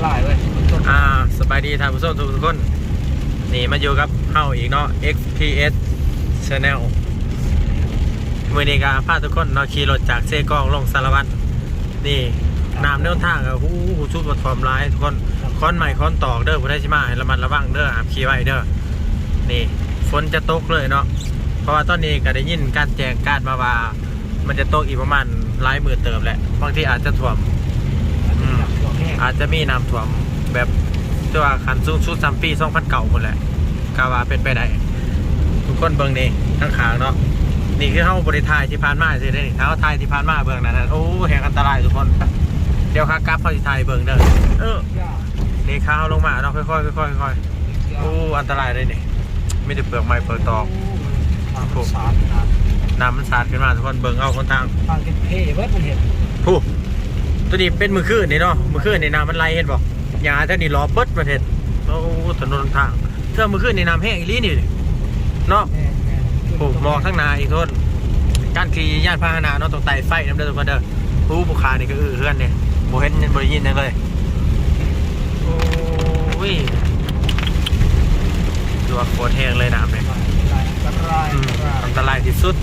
ตรายเว้ยอ่าสบายดีท่านผู้ชมทุกคน นี่มาอยู่กับเฮาอีกเนาะ XPS Channel มื่อนี้ก็พาทุกคนเนาะขี่รถจากเซกองลงสารวัตรนี่น้ำเดินทางก็หูหูชุบรถความร้ายทุกคนค้อนใหม่ค้อนตอกเด้อผู้ได้ชิมาให้ระมัดระวังเด้อหามขี่ไว้เด้อนี่ฝนจะตกเลยเนาะเพราะว่าตอนนี้ก็ได้ยินการแจ้งการมาว่า มันจะตกอีกประมาณหลายหมื่นเติมแหละบางทีอาจจะท่วม อาจจะมีน้ำท่วมแบบตัวาคันสูงสุดซัมปี2000เก่าหมดแหละกาว่าเป็นไปได้ทุกคนเบิ่งนี่ทั้งขางเนาะนี่คือเฮาบริทายที่ผ่านมาสิได้นี่ถ้าเฮาทายที่ผ่านมาเบิ่งนั่นนะโอ้แห่งอันตรายทุกคน เดี๋ยวขากลับเฮาสิทายเบิ่งเด้อเออย่านี่ข้าวลงมาเนาะค่อยๆค่อยๆค่อยๆโอ้อันตรายเลยนี่ไม่ได้เปลือกไม้เปลือกตอกทางสารนะน้ำมันสาดขึ้นมาทุกคนเบิ่งเอาคนทางทางกินเพ่เบิดมันเห็นผู้ ตัวนี้เป็นมือคืนนี่เนาะมือคืนนี่น้ำมันไหลเห็นบอกยาเท่านี้ล้อเบิดประเทศโอ้ถนนทางเท่ามือคืนนี่น้ำแห้งอีหลีนี่เนาะแม่แม่โอ้มองข้างหน้าอีกทนการขี่ยานพาหนะเนาะต้องไต่ไฟน้ำเด้อทุกคนเด้อผู้บุคคานี่ก็อือเฮือนเนี่ยโบเห็นบริยินจังเลยโอ้ยดูว่าโคตรแห้งเลยน้ำเนี่ยอันตรายอืมอันตรายอันตรายที่สุด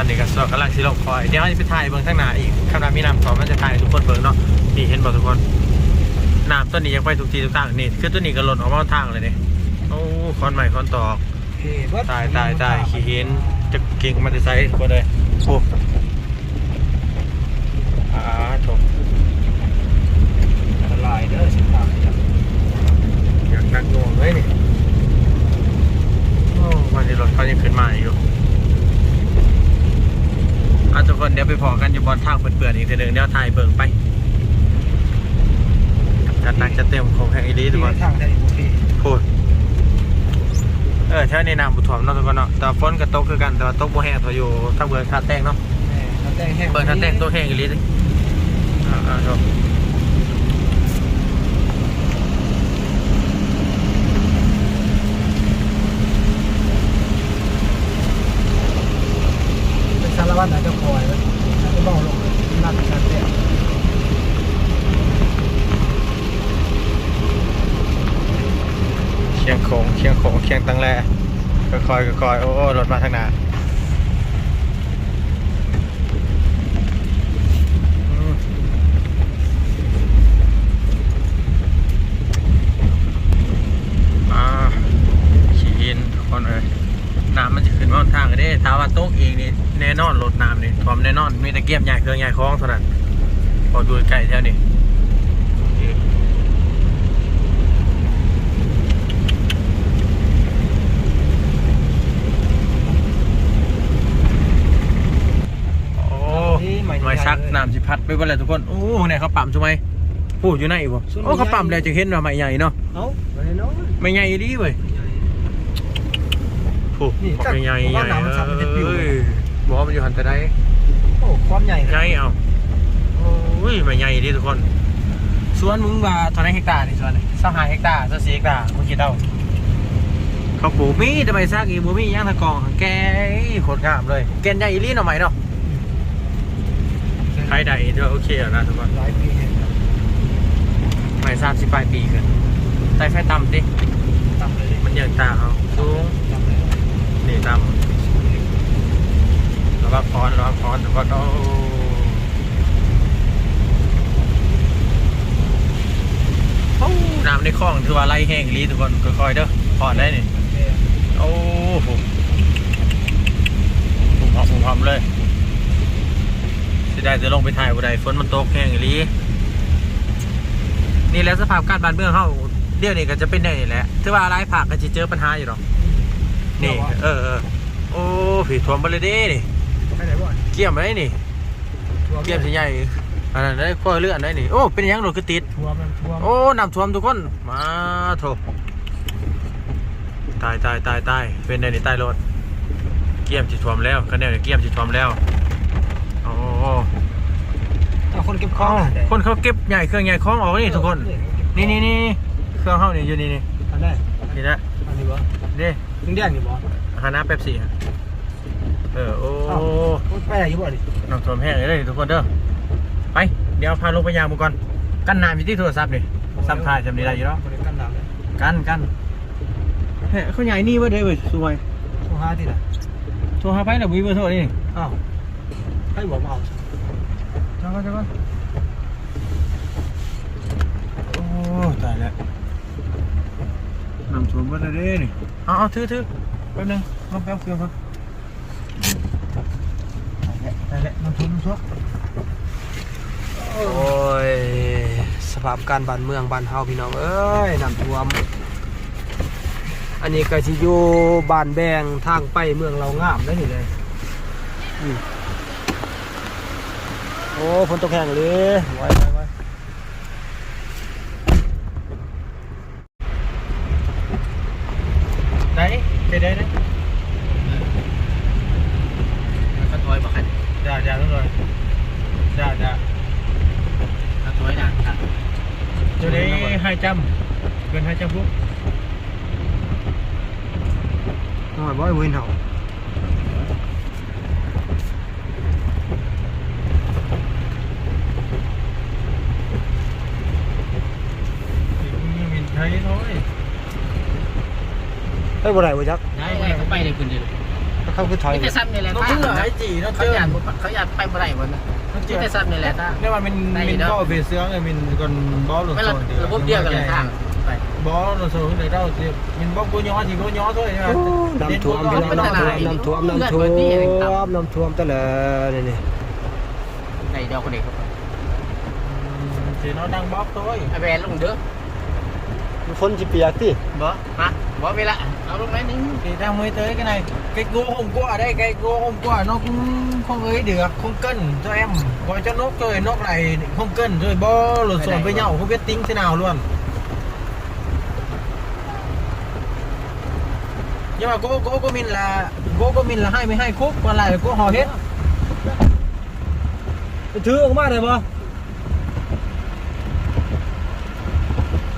อันนี้ก็สวกำลังสิลงคอย เดี๋ยวเราจะไปถ่ายเบิ้งข้างหน้าอีกข้างหน้ามีน้ำสองมันจะถ่ายให้ทุกคนเบิ้งเนาะนี่เห็นบอกทุกคนน้ำต้นนี้ยังไปทุกทีทุกทางนี่คือต้นนี้ก็หล่นออกมาทางเลยเนี่ยโอ้คอนใหม่คอนตอกตายตายตายขี้หินจะเก่งมันจะใส่คนเลยโอ้อาโถอันตรายเด้อสิทายอยากนักหน่วงเลยนี่โอ้วันนี้รถเขายังขึ้นมาอยู่ อะทุกคนเดี๋ยวไปพอกันอยู่บนทางเปื่อนๆอีกทีหนึ่งเดี๋ยวถ่ายเบิ่งไปจัดหนักจะเต็มของแห่งอีลีทุกคนทางได้โอเคพูดเออแถวนี้น้ำบุถ่วมเนาะทุกคนเนาะแต่ฝนก็ตกคือกันแต่ว่าตกบ่แห้งเท่าอยู่ทางเบิ่งท่าแตงเนาะแม่ทางแดงแห้งเบิ่งท่าแตงตัวแห้งอีลีเลยอ่าอ่าโถ เป็นสารวัตรนะเจ้าคอยเว้ยแล้วก็เบาลงน่าจะชัดเจน เคียงโขงเคียงโขงเคียงตังแล คอยๆค่อยโอ้รถมาทางหน้าอ่าขี่อินทุกคนเอ้ยน้ำมันจะขึ้นมาบนทางเลยเด้ถาว่าโต๊ะเองนี่แน่นอนรถน้ำนี่ท่วมแน่นอนมีตะเกียบใหญ่เครื่องใหญ่คล้องเท่านั้นพอดูใกลแถวนี้โอ้ไม่ชัก น้ำสิพัดไปบ่เลยทุกคนโอ้เนี่ยเขาปั๊มใช่ไหมพูดอยู่ไหนบ่โอ้เขาปั๊มแล้วจะเห็นว่าไม่ใหญ่เนาะเอ้าไปเนาะไม่ใหญ่ดีเว้ยผูกนี่บอกไม่ใหญ่ผมใหญ่ว่าน้ำมันซับมันจะปิวเอ้ยบอกว่ามันอยู่หันแต่ได้โอ้ความใหญ่ใหญ่เอาโอ้ยไม่ใหญ่ดีทุกคนสวนมึงว่าเท่าไหรเฮกตาร์นี่สวนนี่สหาเฮกตาร์สสี่เฮกตาร์มึงคิดเอาเขาปลูกมีทำไมซากอีบูมีย่างตะกองแกโคตรงามเลย แกนใหญ่อีหลี่หน่อไหมเนาะ ใครใดด้วยโอเคแล้วนะทุกคนหลายปีเห็นไม่ทราบสิปลายปีขึ้นใต้ไฟต่ำดิตามเลยมันเยินตาเขาสูงตามเลยนี่ต่ำระวังพรระวังพรทุกคนโอ้โอ้น้ำในคลองถือว่าไหลแห้งอีหลีทุกคนค่อยๆเด้อพอดได้นี่โอ้โหผมหอมผมหอมเลย สิได้จะลงไปถ่ายบ่ได้ฝนมันตกแห้งอีหลีนี่แหละสภาพการบ้านเมืองเฮาเดี๋ยวนี้ก็จะเป็นได้นี่แหละถือว่าหลายภาคก็สิเจอปัญหาอยู่หรอกนี่เออเออโอ้ผีท่วมบ่เลยเด้นี่ไปไหนบ่อนเกี่ยมไหมนี่เกี่ยมสิใหญ่อันนั้นได้ค่อยเลื่อนได้นี่โอ้เป็นหยังรถคือติดทัวร์มันทัวร์โอ้น้ำท่วมทุกคนมาโถตายตายตายตายเป็นได้นี่ใต้รถเกี่ยมจิตท่วมแล้วคะแนนเกี่ยมจิตท่วมแล้วโอ้ เอาคนเก็บของคนเขาเก็บใหญ่เครื่องใหญ่คล้องออกนี่ทุกคน นี่นี่นี่เครื่องเข้านี่อยู่นี่นี่อันได้นี่นะอันนี้บ่เด้ถึงแดงนี่บ่ฮานาเป๊ปซี่ฮะเออโอ้ไปไหนอยู่บ่ดิน้ำท่วมแห้งเลยทุกคนเด้อไปเดี๋ยวพาลงไปยางมือก่อนกันน้ำอยู่ที่โทรศัพท์นี่สัมภาษณ์จำนี้ได้อยู่เนาะบริการน้ำเลยกันกันเฮ้ยเขาใหญ่นี่ว่าได้เว้ยสวยโทรหาที่ไหนโทรหาไปแล้วบุยเบอร์โทรนี่อ้าว ให้บอกมาเอาจังก็จังก็โอ้ตายแล้วนำชมมาได้เด้นี่เอาเอาถือถือแป๊บนึงลองแป๊บเครื่องครับได้แหละน้ำทุนน้ำซุปโอ้ย สภาพการบ้านเมืองบ้านเฮาพี่น้องเอ้ยน้ำท่วม อันนี้ก็สิอยู่บ้านแบงทางไปเมืองเรางามได้นี่เลย อืมโอ้ฝนตกแห้งเลยไว้ไว้ไว้ได้ไปได้ได้ก็ถอยมาคันจ้าจ้าทุกคนจ้าจ้าก็ถอยนานครับเดี๋ยวนี้ให้จำเงินให้จำปุ๊บน้อยบ่อยเว้นเฮานี่ มินไทยน้อยเฮ้บ่ได้บ่จักได้ไงเขาไปเลยคุณเดียวเขาคือถอยไม่แต่ซ้ำนี่แหละเราถ้าเพื่อไอ้จีเราเขาอยากเขาอยากไปบ่ได้บนนะไม่แต่ซ้ำนี่แหละถ้าเนี่ยว่ามินมินบ่อเบสเซียงมินก่อนบ่อหลุดไม่โซระนระบบเดียวกันเลยทางบ่อหลุดโซนเลยเราสิมินบ่กูย้อที่กูย้อนด้วยนะน้ำท่วมพี่น้องน้ำท่วมน้ำท่วมน้ำท่วมน้ำท่วมแต่ละนี่นี่ในเดียวคนเด็กเขาไปสิ nó đang bóp thôi ไอแวนลงเด้อ phân chỉ bịa tí. Bỏ hả? Bỏ về lại đó lúc nãy nín thì đang mới tới cái này. Cái gỗ hôm qua ở đây cái gỗ hôm qua nó cũng không ấy được. Không cân. Cho em gọi cho nốt rồi nốt này không cân. Rồi bo lột xộn với vâng. nhau không biết tính thế nào luôn. Nhưng mà gỗ gỗ của mình là gỗ của mình là 22 khúc còn lại là gỗ hò hết. Thứ ông ba này không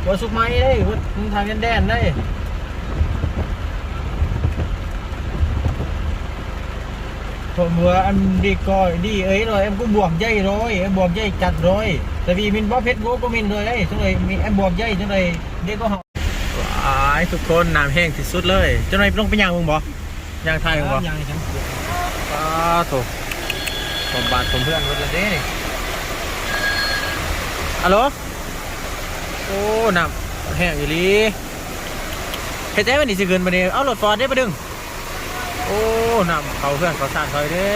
ถือออกมาได้บ่ có súc máy đây có thằng nhân đèn đây Thôi vừa ăn đi coi đi ấy rồi em cũng buộc dây rồi em buộc dây chặt rồi tại vì mình bóp hết gỗ của mình rồi đấy xong rồi mình em buộc dây xong rồi để có họ ไอ้ทุกคนน้ำแห้งที่สุดเลยเจ้านายต้องไปย่างมึงบ่ย่างไทยมึงบ่ยังฉันป้าโถสมบัติสมเพื่อนรถเลยเด้นี่ฮัลโหลโอ้น้ำแห้งอยู่ลีเฮ็ดได้วันนี้สิเกินมาเนี่ยเอารถฟอร์ดได้ปะดึง โอ้น้ำเขาเพื่อนเขาสานคอยเด้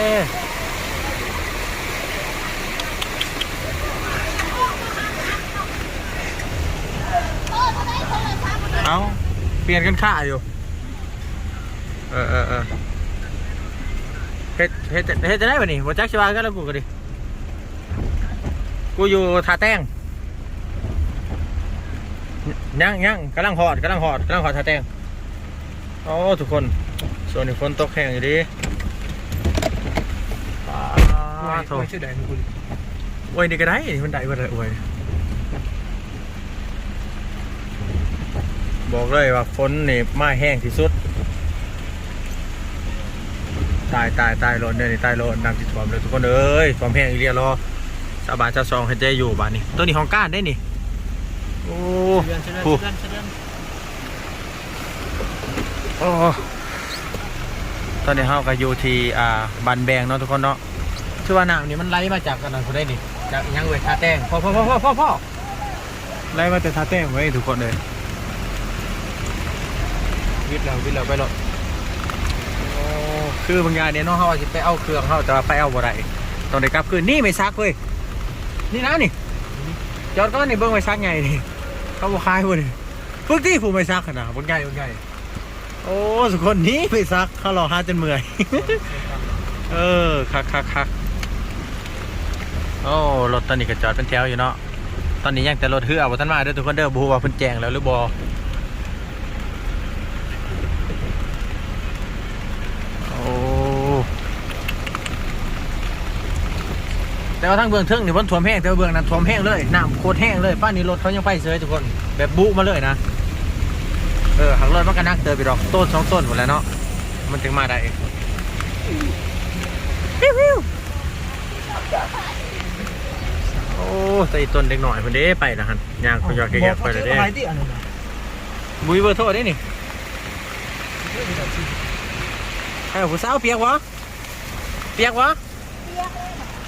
เอาเปลี่ยนกันค่าอยู่ เออเออเออเฮ็ดเฮ็ดเฮ็ดจะได้ปะนี่บ่จักสิว่ากันแล้วกูก็ดิ กูอยู่ท่าแต้ง ยังยังกำลังหอดกำลังหอดกำลังหอดท่าแต้งโอ้ทุกคน ส่วนนี้ฝนตกแห้งอยู่ดิปาโถไม่ชื่อใดคุณโอ้ยนี่ก็ได้นี่มันได้บ่ได้โอ้ยบอกเลยว่าฝนนี่มาแห้งที่สุด ตายตายตายรถเนี่ยนี่ตายรถน้ำติดท่วมเลยทุกคนเอ้ยความแห้งอีเรียรอสาบานจะซองให้ใจอยู่บ้านนี้ตัวนี้ของก้านได้นี่ โอ้เดือนเดือนโหเดือนเดือนโอ้ตอนนี้เฮาก็อยู่ที่อ่าบันแบงเนาะทุกคนเนาะชื่อว่าน้ำนี่มันไหลมาจากกันนั่นคนได้นี่จากอิหยังเวทาแต้งพ่อพ่อพ่อพ่อพ่อพ่อไหลมาจากทาแต้งเว้ยทุกคนเลยวิทย์แล้ววิทย์แล้วไปรถโอ้คือบางอย่างเนี่ยเนาะเฮาสิไปเอาเครื่องเฮาแต่ว่าไปเอาบ่ได้ตองได้กลับคืนนี่ไม่ซักเว้ยนี่นะนี่จอดก็นี่เบิ่งไม่ซักไงนี่ เขาบ่คายพว้พวกที่ผู้ไม่ซักขนาดบนไงบนไงโอ้สุคนนี้ไปซักเขารอห้าจนเมื่อย เออคักคักคักโอ้รถตอนนี้ก็จอดเป็นแถวอยู่เนาะตอนนี้ยังแต่รถเฮือบ่ท่านมาเด้อทุกคนเด้อบ่ฮู้ว่าเพิ่นแจ้งแล้วหรือบ่ แต่ว่าทางเบื้องเทิงนี่เพิ่นท่วมแห้งแต่ว่าเบื้องนั้นท่วมแห้งเลยน้ำโคตรแห้งเลยป้านนี้รถเขายังไปเสยทุกคน แบบบุมาเลยนะ เออหักรถมันก็นักเติบไปดอกต้นสองต้นหมดแล้วเนาะมันถึงมาได้วิววิวโอ้ใส่ต้นเด็กหน่อยคนเด้ไปนะฮันยางคนยอดแก่ๆไปเลยเด้อะไรที่อันนั้นนะบุยเบอร์โทรได้นี่ไอ้ผู้สาวเปียกวะเปียกวะ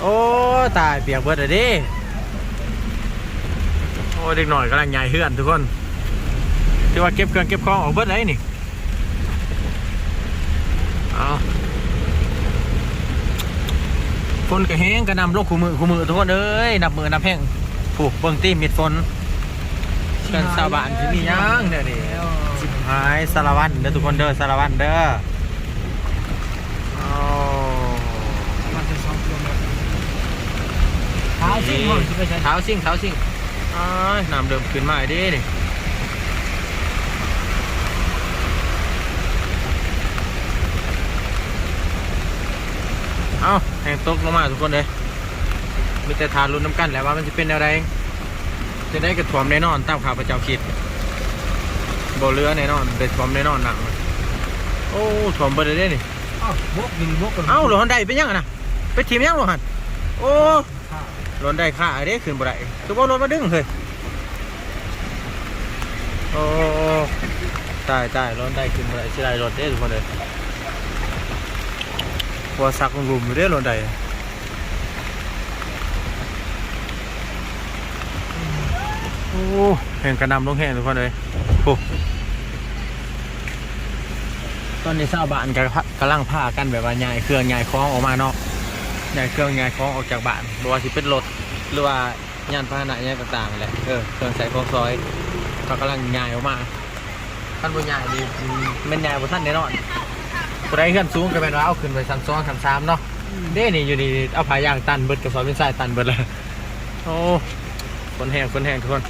โอ้ตายเปียกเบิดเลยเด้โอ้เด็กหน่อยกำลังใหญ่เฮือนทุกคนที่ว่าเก็บเครื่องเก็บของออกเบิดเลยนี่เอาฝนกระแห้งกระนำลงคู่มือคู่มือทุกคนเอ้ยนับมือนับแห้งผูกเบิ่งตีมิดฝนเพื่อนชาวบ้านที่มีย่างเด้อนี่สิบหายสารวัตรเด้อทุกคนเด้อสารวัตรเด้อโอ้ มันจะสองกิโลเมตร หาสิ่งของที่ไปใช้เท้าซิ่งเท้าซิ่งอ้ายน้ำเดิมขึ้นมาอีกเดินี่เอาแห่งตกลงมาทุกคนเลยมีแต่ทานรุ่นน้ำกันแหล้วว่ามันจะเป็นอะไร จะได้กระถ่วมแน่นอนตามข่าวพระเจ้าคิดบ่เรือแน่นอนเป็นถ่วมแน่นอนหนักโอ้ถ่วมเบอร์เลยเด้นี่อ้าวบกดินบกกันเอ้าหลอนได้เป็นยังอะนะไปทีมยังหลอนโอ้ หลอนได้ค่าไอ้เด้ขึ้นบ่ได้คือว่ารถมาดึงเลยโอ้ตายตายหลอนได้ขึ้นบ่ได้สิได้รถเด้ทุกคนเลยหัวซักงลุมอยู่เด้หลอนได้โอ้เห็นกระนำลงแห้งทุกคนเลยโอ้ตอนนี้ชาวบ้านกำลังพากันแบบว่าย้ายเครื่องย้ายของออกมาเนาะ ย้ายเครื่องย้ายของออกจากบ้านบ่ว่าสิเป็นรถหรือว่ายานพาหนะย้ายต่างๆแหละเออเครื่องใส่ของซอยเขากำลังย้ายออกมาท่านบ่ย้ายดีแม่นย้ายบ่ทันแน่นอนผู้ใดขึ้นสูงก็แม่นว่าเอาขึ้นไปชั้น2ชั้น3เนาะเด้นี่อยู่นี่เอาผายางตันเบิดกระสอบเป็นทรายตันเบิดเลยโอ้คนแห้งคนแห้งทุกคน